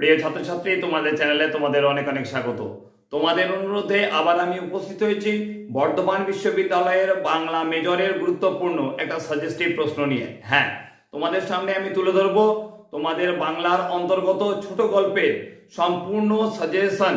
প্রিয় ছাত্রছাত্রী, তোমাদের চ্যানেলে তোমাদের অনেক অনেক স্বাগত। তোমাদের অনুরোধে আবার আমি উপস্থিত হয়েছি বর্ধমান বিশ্ববিদ্যালয়ের বাংলা মেজরের গুরুত্বপূর্ণ একটা সাজেস্টিভ প্রশ্ন নিয়ে। হ্যাঁ তোমাদের সামনে আমি তুলে ধরবো তোমাদের বাংলার অন্তর্গত ছোট গল্পের সম্পূর্ণ সাজেশন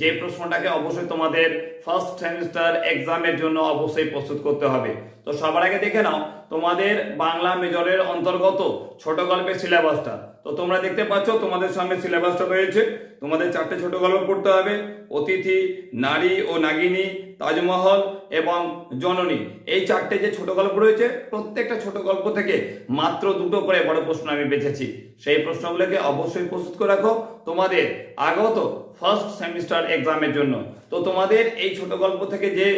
যে প্রশ্নটাকে অবশ্যই তোমাদের ফার্স্ট সেমিস্টার এক্সামের জন্য অবশ্যই প্রস্তুত করতে হবে। তো সবার আগে দেখে নাও, তোমাদের বাংলা মেজরের অন্তর্গত ছোট গল্পের সিলেবাসটা তো তোমরা দেখতে পাচ্ছ, তোমাদের সামনে সিলেবাসটা রয়েছে। তোমাদের চারটে ছোট গল্প পড়তে হবে। অতিথি, নারী ও নাগিনী, তাজমহল এবং জননী। এই চারটে যে ছোট গল্প রয়েছে, প্রত্যেকটা ছোট গল্প থেকে মাত্র দুটো করে বড় প্রশ্ন আমি বেঁচেছি সেই প্রশ্নগুলোকে অবশ্যই প্রস্তুত করে রাখো। তোমাদের আগত ফার্স্ট সেমিস্টার এক্সামের জন্য। তো তোমাদের এই ছোট গল্প থেকে যে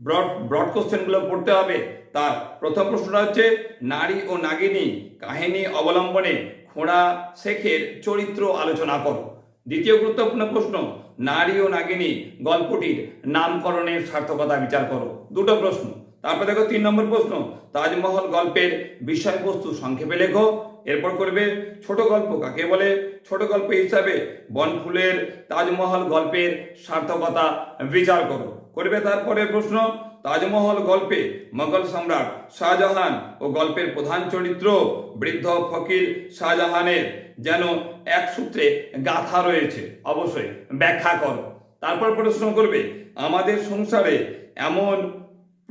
ব্রড ব্রড কোশ্চেনগুলো পড়তে হবে, তার প্রথম প্রশ্নটা হচ্ছে, নারী ও নাগিনী কাহিনী অবলম্বনে খোঁড়া শেখের চরিত্র আলোচনা করো। দ্বিতীয় গুরুত্বপূর্ণ প্রশ্ন, নারী ও নাগিনী গল্পটির নামকরণের সার্থকতা বিচার করো। দুটো প্রশ্ন। তারপর দেখো তিন নম্বর প্রশ্ন, তাজমহল গল্পের বিষয়বস্তু সংক্ষেপে লেখো। এরপর করবে ছোট গল্প, কাকে বলে? ছোট গল্প হিসাবে বনফুলের তাজমহল গল্পের সার্থকতা বিচার করো। করবে তারপরে প্রশ্ন, তাজমহল গল্পে মোগল সম্রাট শাহজাহান ও গল্পের প্রধান চরিত্র বৃদ্ধ ফকির শাহজাহানের যেন এক সূত্রে গাথা রয়েছে। অবশ্যই ব্যাখ্যা করো। তারপর প্রশ্ন করবে, আমাদের সংসারে এমন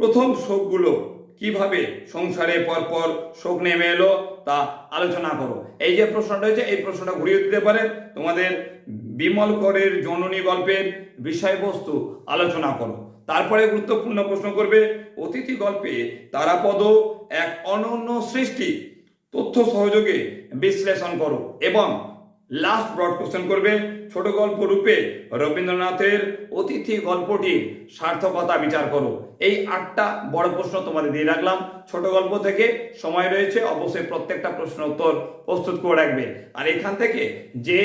প্রথম শোকগুলো কীভাবে সংসারে পরপর শোক নেমে এলো তা আলোচনা করো। এই যে প্রশ্নটা হয়েছে, এই প্রশ্নটা ঘুরিয়ে দিতে পারে। তোমাদের বিমল করের জননী গল্পের বিষয়বস্তু আলোচনা করো। তারপরে গুরুত্বপূর্ণ প্রশ্ন করবে, অতিথি গল্পে তারাপদ এক অনন্য সৃষ্টি। তথ্য সহযোগে বিশ্লেষণ করো এবং লাস্ট ব্রড কোশ্চেন করবে, ছোট গল্প রূপে রবীন্দ্রনাথের অতিথি গল্পটির সার্থকতা বিচার করো। এই আটটা বড় প্রশ্ন তোমাদের দিয়ে রাখলাম। ছোট গল্প থেকে সময় রয়েছে, অবশ্যই প্রত্যেকটা প্রশ্ন উত্তর প্রস্তুত করে রাখবে। আর এখান থেকে যে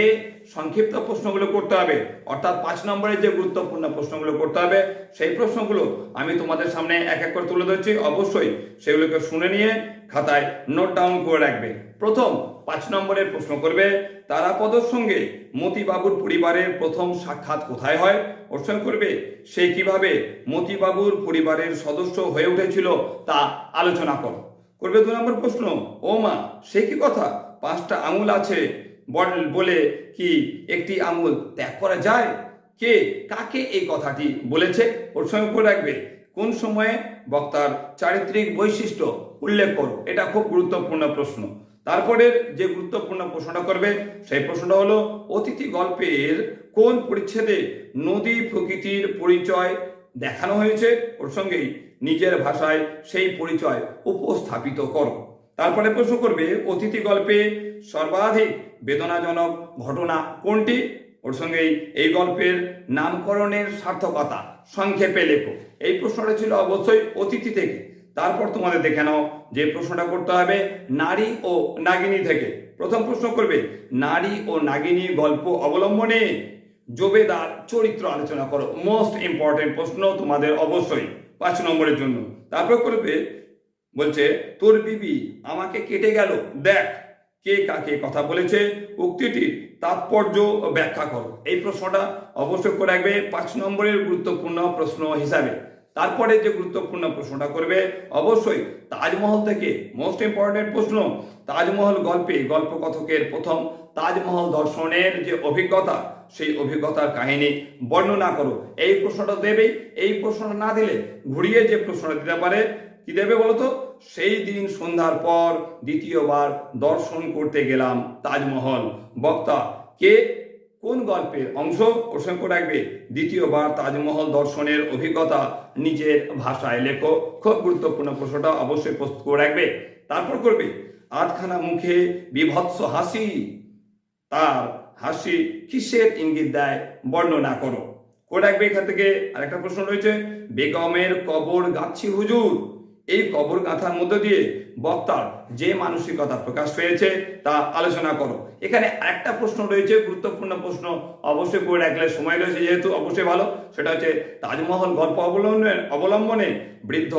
সংক্ষিপ্ত প্রশ্নগুলো করতে হবে, অর্থাৎ পাঁচ নম্বরের যে গুরুত্বপূর্ণ প্রশ্নগুলো করতে হবে, সেই প্রশ্নগুলো আমি তোমাদের সামনে এক এক করে তুলে ধরছি। অবশ্যই সেগুলোকে শুনে নিয়ে খাতায় নোট ডাউন করে রাখবে। প্রথম পাঁচ নম্বরের প্রশ্ন করবে তারাপদর সঙ্গে মতিবাবুর পরিবারের প্রথম সাক্ষাৎ কোথায় হয়? প্রশ্ন করবে, সে কীভাবে মতিবাবুর পরিবারের সদস্য হয়ে উঠেছিল তা আলোচনা করো। করবে দু নম্বর প্রশ্ন, ও মা, সে কি কথা? পাঁচটা আঙুল আছে বল- বলে কি একটি আঙুল ত্যাগ করা যায়? কে, কাকে এই কথাটি বলেছে? সঙ্গে করে রাখবে, কোন সময়ে বক্তার চারিত্রিক বৈশিষ্ট্য উল্লেখ করো? এটা খুব গুরুত্বপূর্ণ প্রশ্ন। তারপরের যে গুরুত্বপূর্ণ প্রশ্নটা করবে, সেই প্রশ্নটা হলো, অতিথি গল্পের কোন পরিচ্ছেদে নদী প্রকৃতির পরিচয় দেখানো হয়েছে? ওর সঙ্গেই নিজের ভাষায় সেই পরিচয় উপস্থাপিত করো। তারপরে প্রশ্ন করবে, অতিথি গল্পে সর্বাধিক বেদনাজনক ঘটনা কোনটি? ওর সঙ্গেই এই গল্পের নামকরণের সার্থকতা সংক্ষেপে লেখো। এই প্রশ্নটা ছিল অবশ্যই অতিথি থেকে। তারপর তোমাদের দেখে নাও যে প্রশ্নটা করতে হবে নারী ও নাগিনী থেকে। প্রথম প্রশ্ন করবে, নারী ও নাগিনী গল্প অবলম্বনে জবেদার চরিত্র আলোচনা করো। মোস্ট ইম্পর্টেন্ট প্রশ্ন তোমাদের অবশ্যই পাঁচ নম্বরের জন্য। তারপর করবে, বলছে, তোর বিবি আমাকে কেটে গেল। দেখ, কে কাকে কথা বলেছে। উক্তিটির তাৎপর্য ব্যাখ্যা করো। এই প্রশ্নটা অবশ্যই করে রাখবে পাঁচ নম্বরের গুরুত্বপূর্ণ প্রশ্ন হিসাবে। তারপরে যে গুরুত্বপূর্ণ প্রশ্নটা করবে, অবশ্যই তাজমহল থেকে মোস্ট ইম্পর্টেন্ট প্রশ্ন, তাজমহল গল্পে গল্পকথকের প্রথম তাজমহল দর্শনের যে অভিজ্ঞতা, সেই অভিজ্ঞতার কাহিনী বর্ণনা করো। এই প্রশ্নটা দেবেই, এই প্রশ্নটা না দিলে ঘুরিয়ে যে প্রশ্নটা দিতে পারে, কি দেবে বলতো? সেই দিন সন্ধ্যার পর দ্বিতীয়বার দর্শন করতে গেলাম তাজমহল। বক্তা কে? কোন গল্পের অংশ প্রসঙ্গ রাখবে? দ্বিতীয়বার তাজমহল দর্শনের অভিজ্ঞতা নিজের ভাষায় লেখো। খুব গুরুত্বপূর্ণ প্রশ্নটা অবশ্যই প্রস্তুত করে রাখবে। তারপর করবে আধখানা মুখে বিভৎস হাসি। তার হাসি কিসের ইঙ্গিত দেয় বর্ণনা করো। করে রাখবে এখান থেকে আরেকটা প্রশ্ন রয়েছে, বেগমের কবর গাচ্ছি হুজুর। এই কবর গাঁথার মধ্য দিয়ে বক্তার যে মানসিকতা প্রকাশ পেয়েছে তা আলোচনা করো। এখানে একটা প্রশ্ন রয়েছে, গুরুত্বপূর্ণ প্রশ্ন অবশ্যই করে রাখলে সময় রয়েছে যেহেতু অবশ্যই ভালো। সেটা হচ্ছে তাজমহল গল্প অবলম্বনে অবলম্বনে বৃদ্ধ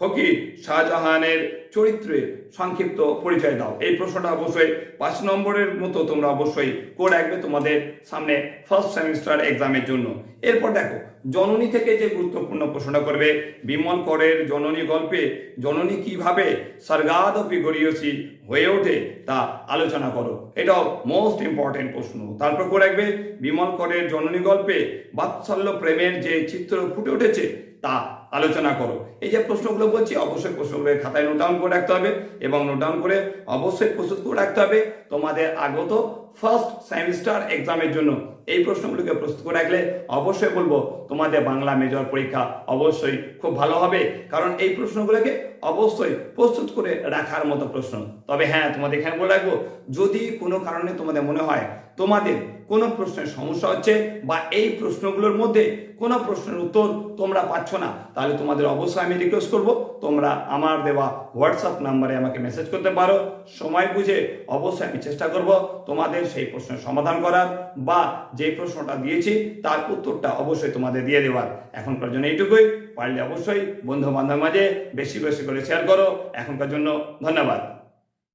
ফকির শাহজাহানের চরিত্রের সংক্ষিপ্ত পরিচয় দাও। এই প্রশ্নটা অবশ্যই পাঁচ নম্বরের মতো তোমরা অবশ্যই করে রাখবে তোমাদের সামনে ফার্স্ট সেমিস্টার এক্সামের জন্য। এরপর দেখো, জননী থেকে যে গুরুত্বপূর্ণ প্রশ্নটা করবে, বিমল করের জননী গল্পে জননী কীভাবে সর্গাদপি গড়িয়সী হয়ে ওঠে তা আলোচনা করো। এটাও মোস্ট ইম্পর্টেন্ট প্রশ্ন। তারপর করে রাখবে, বিমল করের জননী গল্পে বাৎসল্য প্রেমের যে চিত্র ফুটে উঠেছে তা আলোচনা করো। এই যে প্রশ্নগুলো বলছি, অবশ্যই প্রশ্নগুলো খাতায় নোট ডাউন করে রাখতে হবে এবং নোট ডাউন করে অবশ্যই প্রস্তুত করে রাখতে হবে তোমাদের আগত ফার্স্ট সেমিস্টার এক্সামের জন্য। এই প্রশ্নগুলোকে প্রস্তুত করে রাখলে অবশ্যই বলব তোমাদের বাংলা মেজর পরীক্ষা অবশ্যই খুব ভালো হবে। কারণ এই প্রশ্নগুলোকে অবশ্যই প্রস্তুত করে রাখার মতো প্রশ্ন। তবে হ্যাঁ তোমাদের এখানে বলে রাখব, যদি কোনো কারণে তোমাদের মনে হয় তোমাদের কোনো প্রশ্নের সমস্যা হচ্ছে বা এই প্রশ্নগুলোর মধ্যে কোনো প্রশ্নের উত্তর তোমরা পাচ্ছ না, তাহলে তোমাদের অবশ্যই আমি রিকোয়েস্ট করব। তোমরা আমার দেওয়া হোয়াটসঅ্যাপ নাম্বারে আমাকে মেসেজ করতে পারো। সময় বুঝে অবশ্যই আমি চেষ্টা করব তোমাদের সেই প্রশ্নের সমাধান করার বা যে প্রশ্নটা দিয়েছি তার উত্তরটা অবশ্যই তোমাদের দিয়ে দেওয়ার। এখনকার জন্য এইটুকুই। পারলে অবশ্যই বন্ধু বান্ধবের মাঝে বেশি বেশি করে শেয়ার করো। এখনকার জন্য ধন্যবাদ।